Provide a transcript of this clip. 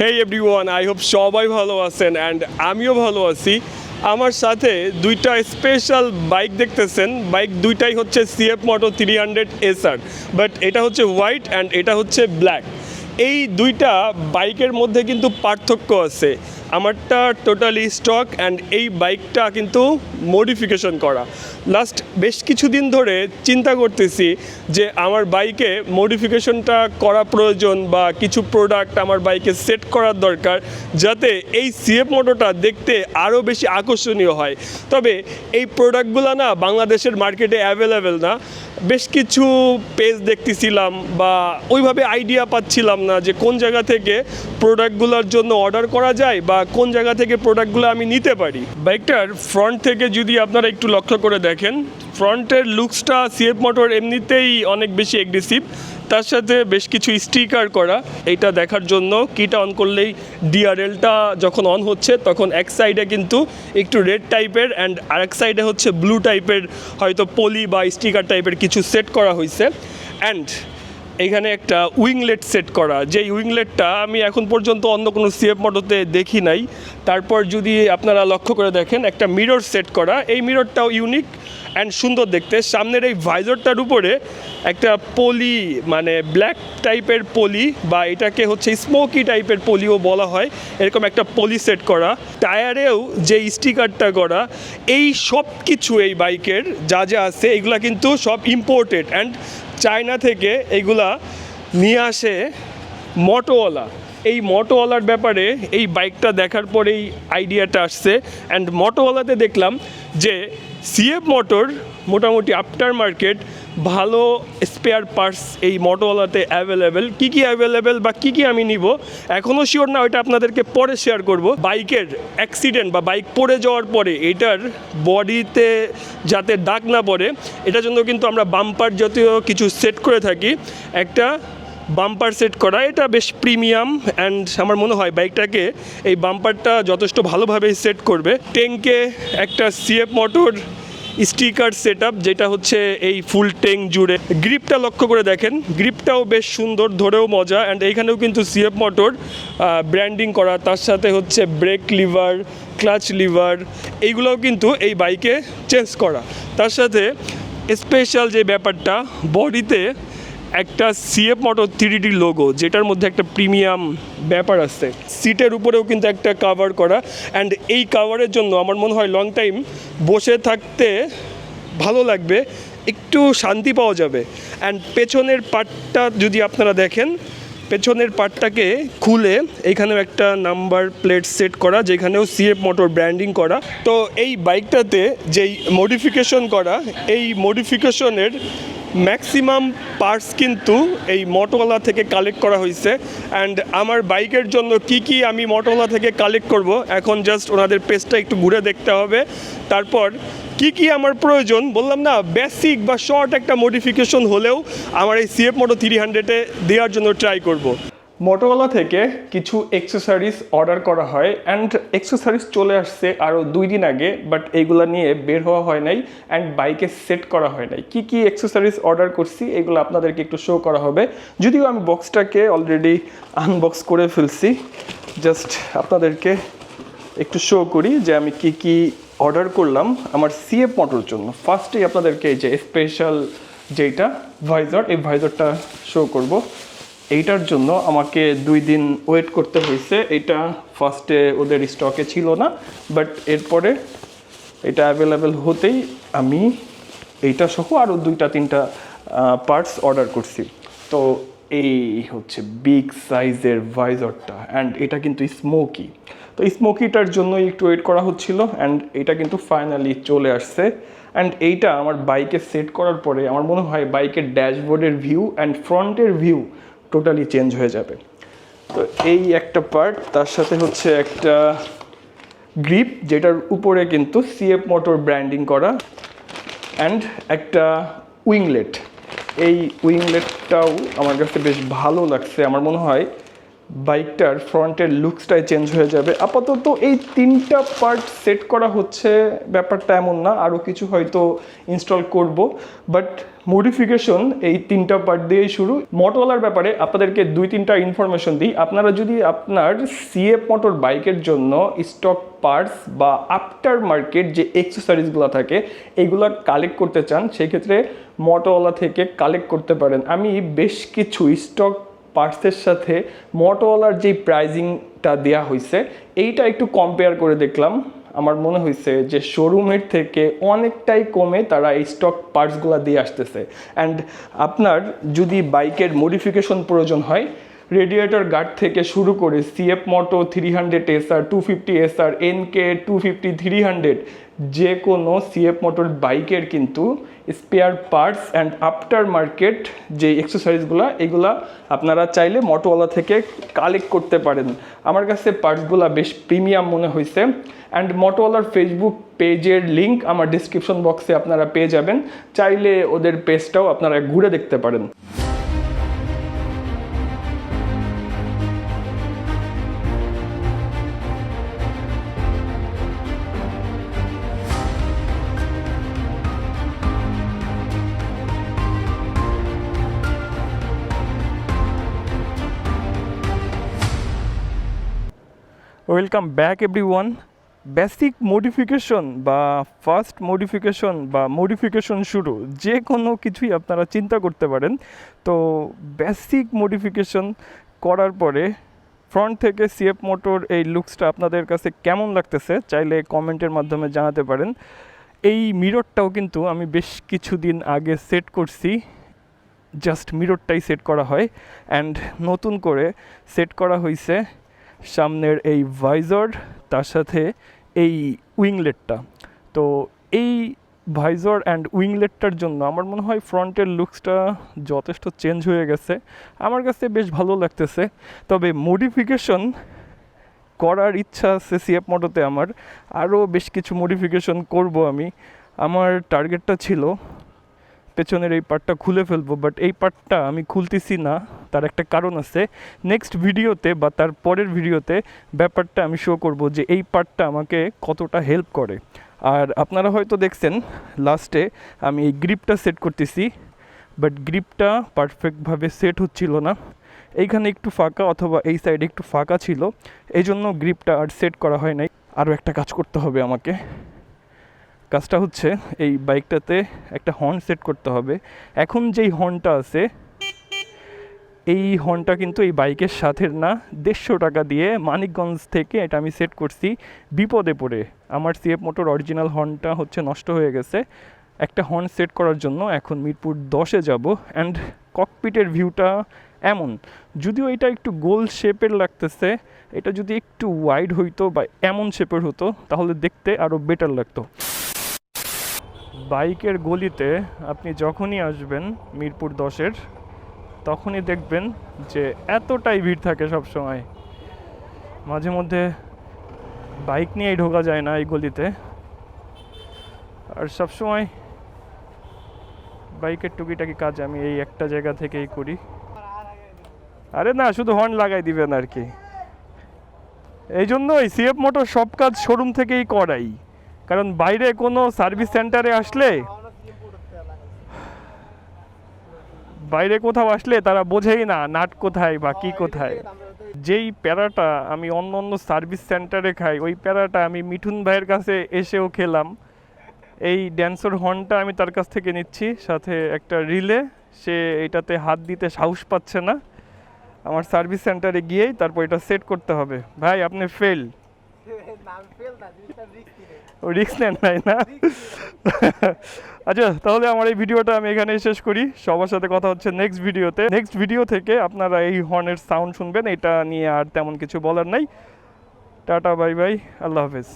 Hey everyone I hope সবাই ভালো আছেন অ্যান্ড আমিও ভালো আছি। আমার সাথে দুইটা স্পেশাল বাইক দেখতেছেন। বাইক দুইটাই হচ্ছে CF moto three hundred SR but এটা হচ্ছে হোয়াইট অ্যান্ড এটা হচ্ছে ব্ল্যাক এই দুইটা বাইকের মধ্যে কিন্তু পার্থক্য আছে। আমারটা টোটালি স্টক অ্যান্ড এই বাইকটা কিন্তু মডিফিকেশন করা। লাস্ট বেশ কিছুদিন ধরে চিন্তা করতেছি যে আমার বাইকে মডিফিকেশনটা করা প্রয়োজন বা কিছু প্রোডাক্ট আমার বাইকে সেট করার দরকার যাতে এই সিএফ মোটোটা দেখতে আরও বেশি আকর্ষণীয় হয়। তবে এই প্রোডাক্টগুলো না বাংলাদেশের মার্কেটে অ্যাভেলেবেল না। বেশ কিছু পেজ দেখতেছিলাম বা ওইভাবে আইডিয়া পাচ্ছিলাম যে কোন জায়গা থেকে প্রোডাক্টগুলোর জন্য অর্ডার করা যায় বা কোন জায়গা থেকে প্রোডাক্টগুলো আমি নিতে পারি। বাইকটার ফ্রন্ট থেকে যদি আপনারা একটু লক্ষ্য করে দেখেন, ফ্রন্টের লুকসটা সিএফ মোটর এমনিতেই অনেক বেশি এগ্রেসিভ তার সাথে বেশ কিছু স্টিকার করা। এটা দেখার জন্য কিটা অন করলেই ডিআরএলটা যখন অন হচ্ছে, তখন এক সাইডে কিন্তু একটু রেড টাইপের অ্যান্ড আরেক সাইডে হচ্ছে ব্লু টাইপের হয়তো পলি বা স্টিকার টাইপের কিছু সেট করা হয়েছে অ্যান্ড এখানে একটা উইংলেট সেট করা। যেই উইংলেটটা আমি এখন পর্যন্ত অন্য কোনো সিএফ মোটরতে দেখি নাই। তারপর যদি আপনারা লক্ষ্য করে দেখেন, একটা মিরর সেট করা। এই মিররটাও ইউনিক অ্যান্ড সুন্দর দেখতে। সামনের এই ভাইজরটার উপরে একটা পলি মানে ব্ল্যাক টাইপের পলি বা এটাকে হচ্ছে স্মোকি টাইপের পলিও বলা হয়। এরকম একটা পলি সেট করা। টায়ারেও যে স্টিকারটা করা, এই সব কিছু এই বাইকের যা যা আছে, এগুলা কিন্তু সব ইম্পোর্টেড অ্যান্ড চায়না থেকে এগুলা নিয়ে আসে মটোওয়ালা এই মটোওয়ালার ব্যাপারে এই বাইকটা দেখার পরেই আইডিয়াটা আসছে। অ্যান্ড মটোওয়ালাতে দেখলাম যে সিএফ মোটর মোটামুটি আফটার মার্কেট ভালো স্পেয়ার পার্টস এই মোটোওয়ালাতে অ্যাভেলেবেল কী কী অ্যাভেলেবেল বা কী কী আমি নিব? এখনও শিওর না, ওইটা আপনাদেরকে পরে শেয়ার করব। বাইকের অ্যাক্সিডেন্ট বা বাইক পড়ে যাওয়ার পরে এটার বডিতে যাতে দাগ না পড়ে, এটার জন্য কিন্তু আমরা বাম্পার জাতীয় কিছু সেট করে থাকি। একটা বাম্পার সেট করা, এটা বেশ প্রিমিয়াম অ্যান্ড আমার মনে হয় বাইকটাকে এই বাম্পারটা যথেষ্ট ভালোভাবে সেট করবে। ট্যাঙ্কে একটা সিএফ মোটর স্টিকার সেট যেটা হচ্ছে এই ফুল ট্যাঙ্ক জুড়ে। গ্রিপটা লক্ষ্য করে দেখেন, গ্রিপটাও বেশ সুন্দর, ধরেও মজা অ্যান্ড এইখানেও কিন্তু সিএফ মোটর ব্র্যান্ডিং করা। তার সাথে হচ্ছে ব্রেক লিভার ক্লাচ লিভার এইগুলোও কিন্তু এই বাইকে চেঞ্জ করা। তার সাথে স্পেশাল যে ব্যাপারটা বডিতে একটা সিএফ মোটর থ্রিডি লোগো যেটার মধ্যে একটা প্রিমিয়াম ব্যাপার আছে। সিটের উপরেও কিন্তু একটা কাভার করা। অ্যান্ড এই কাভারের জন্য আমার মনে হয় লং টাইম বসে থাকতে ভালো লাগবে, একটু শান্তি পাওয়া যাবে। অ্যান্ড পেছনের পার্টটা যদি আপনারা দেখেন, পেছনের পার্টটাকে খুলে এখানেও একটা নাম্বার প্লেট সেট করা, যেখানেও সিএফ মোটর ব্র্যান্ডিং করা। তো এই বাইকটাতে যেই মডিফিকেশন করা, এই মডিফিকেশনের ম্যাক্সিমাম পার্টস কিন্তু এই মটোলা থেকে কালেক্ট করা হয়েছে। অ্যান্ড আমার বাইকের জন্য কি কি আমি মটোলা থেকে কালেক্ট করব, এখন জাস্ট ওনাদের পেজটা একটু ঘুরে দেখতে হবে। তারপর, কি কি আমার প্রয়োজন? বললাম না বেসিক বা শর্ট একটা মডিফিকেশন হলেও আমার এই সিএফ মোটো থ্রি হান্ড্রেডে দেওয়ার জন্য ট্রাই করব। মোটোওয়ালা থেকে কিছু এক্সেসরিজ অর্ডার করা হয় অ্যান্ড এক্সেসারিজ চলে আসছে আরও দুই দিন আগে বাট এইগুলো নিয়ে বের হওয়া হয় নাই অ্যান্ড বাইকে সেট করা হয় নাই। কি কি এক্সেসারিজ অর্ডার করছি এগুলো আপনাদেরকে একটু শো করা হবে। যদিও আমি বক্সটাকে অলরেডি আনবক্স করে ফেলছি জাস্ট আপনাদেরকে একটু শো করি যে আমি কি কি অর্ডার করলাম আমার সিএফ মোটর জন্য। ফার্স্টেই আপনাদেরকে এই যে স্পেশাল যেটা ভাইজার এই ভাইজারটা শো করব। এইটার জন্য আমাকে দুই দিন ওয়েট করতে হয়েছে। এটা ফার্স্টে ওদের স্টকে ছিল না বাট এরপরে এটা অ্যাভেলেবেল হতেই আমি এইটা সহ আরও দুইটা, তিনটা পার্টস অর্ডার করছি। তো এই হচ্ছে বিগ সাইজের ভাইজরটা অ্যান্ড এটা কিন্তু স্মোকি তো স্মোকিটার জন্যই একটু ওয়েট করা হচ্ছিল অ্যান্ড এটা কিন্তু ফাইনালি চলে আসছে। অ্যান্ড এইটা আমার বাইকে সেট করার পরে আমার মনে হয় বাইকের ড্যাশবোর্ডের ভিউ অ্যান্ড ফ্রন্টের ভিউ টোটালি চেঞ্জ হয়ে যাবে। তো এই একটা পার্ট তার সাথে হচ্ছে একটা গ্রিপ যেটার উপরে কিন্তু সিএফ মোটর ব্র্যান্ডিং করা অ্যান্ড একটা উইংলেট এই উইংলেটটাও আমার কাছে বেশ ভালো লাগছে। আমার মনে হয় বাইকটার ফ্রন্টের লুকসটাই চেঞ্জ হয়ে যাবে। আপাতত এই তিনটা পার্ট সেট করা হচ্ছে, ব্যাপারটা এমন না আরও কিছু হয়তো ইনস্টল করব। বাট মডিফিকেশন এই তিনটা পার্ট দিয়েই শুরু। মোটরওয়ালার ব্যাপারে আপনাদেরকে দুই তিনটা ইনফরমেশন দিই। আপনারা যদি আপনার সিএফ মোটর বাইকের জন্য স্টক পার্টস বা আফটার মার্কেট যে এক্সেসরিজগুলো থাকে, এগুলো কালেক্ট করতে চান, সেই ক্ষেত্রে মোটরওয়ালা থেকে কালেক্ট করতে পারেন। আমি বেশ কিছু স্টক পার্টসের সাথে মোটোওয়ালার যে প্রাইজিংটা দেওয়া হয়েছে এইটা একটু কম্পেয়ার করে দেখলাম। আমার মনে হয়েছে যে শোরুমের থেকে অনেকটাই কমে তারা এই স্টক পার্টসগুলো দিয়ে আসতেছে। অ্যান্ড আপনার যদি বাইকের মডিফিকেশন প্রয়োজন হয় রেডিয়েটর গার্ড থেকে শুরু করে CF moto three hundred SR two fifty SR NK two fifty three hundred যে কোনো সিএফ মোটর বাইকের কিন্তু spare parts and after market যে এক্সেসরিজগুলো এগুলা আপনারা চাইলে মোটোওয়ালা থেকে কালেক্ট করতে পারেন। আমার কাছে পার্টসগুলো বেশ প্রিমিয়াম মনে হয়েছে অ্যান্ড মোটোওয়ালার ফেসবুক পেজের লিঙ্ক আমার ডিসক্রিপশন বক্সে আপনারা পেয়ে যাবেন। চাইলে ওদের পেজটাও আপনারা ঘুরে দেখতে পারেন। Welcome back everyone basic modification বা ফার্স্ট মডিফিকেশন বা মডিফিকেশন শুরু, যে কোনো কিছুই আপনারা চিন্তা করতে পারেন। তো বেসিক মডিফিকেশন করার পরে ফ্রন্ট থেকে সিএফ মোটর এই লুকসটা আপনাদের কাছে কেমন লাগতেছে, চাইলে কমেন্টের মাধ্যমে জানাতে পারেন। এই মিররটাও কিন্তু আমি বেশ কিছুদিন আগে সেট করছি। জাস্ট মিররটাই সেট করা হয়। অ্যান্ড নতুন করে সেট করা হয়েছে সামনের এই ভাইজর, তার সাথে এই উইংলেটটা। তো এই ভাইজর অ্যান্ড উইংলেটটার জন্য আমার মনে হয় ফ্রন্টের লুকসটা যথেষ্ট চেঞ্জ হয়ে গেছে। আমার কাছে বেশ ভালো লাগতেছে। তবে মডিফিকেশন করার ইচ্ছা আছে সিএফ মোটোতে আমার। আরও বেশ কিছু মডিফিকেশন করব আমি। আমার টার্গেটটা ছিল পেছনের এই পার্টটা খুলে ফেলব বাট এই পার্টটা আমি খুলতেছি না, তার একটা কারণ আছে। নেক্সট ভিডিওতে বা তার পরের ভিডিওতে ব্যাপারটা আমি শো করব যে এই পার্টটা আমাকে কতটা হেল্প করে। আর আপনারা হয়তো দেখছেন লাস্টে আমি এই গ্রিপটা সেট করতেছি বাট গ্রিপটা পারফেক্টভাবে সেট হচ্ছিল না। এইখানে একটু ফাঁকা অথবা এই সাইডে একটু ফাঁকা ছিল এই জন্য গ্রিপটা আর সেট করা হয় নাই। আরও একটা কাজ করতে হবে আমাকে। কাজটা হচ্ছে এই বাইকটাতে একটা হর্ন সেট করতে হবে। এখন যেই হর্নটা আছে, এই হর্নটা কিন্তু এই বাইকের সাথে না, দেড়শো টাকা দিয়ে মানিকগঞ্জ থেকে এটা আমি সেট করছি বিপদে পড়ে। আমার সিএফ মোটর অরিজিনাল হর্নটা হচ্ছে নষ্ট হয়ে গেছে। একটা হর্ন সেট করার জন্য এখন মিরপুর দশে যাব অ্যান্ড ককপিটের ভিউটা এমন। যদিও এটা একটু গোল শেপের লাগতেছে, এটা যদি একটু ওয়াইড হইতো বা এমন শেপের হতো, তাহলে দেখতে আরও বেটার লাগতো। বাইকের গলিতে আপনি যখনই আসবেন মিরপুর দশের, তখনই দেখবেন যে এতটাই ভিড় থাকে সব সময় মাঝে মধ্যে বাইক নিয়েই ঢোকা যায় না এই গলিতে। আর সব সময় বাইকের টুকিটাকি কাজ আমি এই একটা জায়গা থেকেই করি। আরে না, শুধু হর্ন লাগাই দিবেন আর কি। এই জন্যই সিএফ মোটর সব কাজ শোরুম থেকেই করাই। কারণ বাইরে কোনো সার্ভিস সেন্টারে আসলে বাইরে কোথাও আসলে তারা বোঝেই না নাট কোথায় বা কি কোথায়। যেই প্যারাটা আমি অন্য অন্য সার্ভিস সেন্টারে খাই, ওই প্যারাটা আমি মিঠুন ভাইয়ের কাছে এসেও খেলাম। এই ড্যান্সর হর্নটা আমি তার কাছ থেকে নিচ্ছি, সাথে একটা রিলে। সে এটাতে হাত দিতে সাহস পাচ্ছে না। আমার সার্ভিস সেন্টারে গিয়েই তারপর এটা সেট করতে হবে। ভাই, আপনি ফেল রিক্স নেন নাই না? আচ্ছা তাহলে আমার এই ভিডিওটা আমি এখানেই শেষ করি। সবার সাথে কথা হচ্ছে নেক্সট ভিডিওতে। নেক্সট ভিডিও থেকে আপনারা এই হর্নের সাউন্ড শুনবেন। এটা নিয়ে আর তেমন কিছু বলার নাই। টাটা বাই বাই আল্লাহ হাফেজ।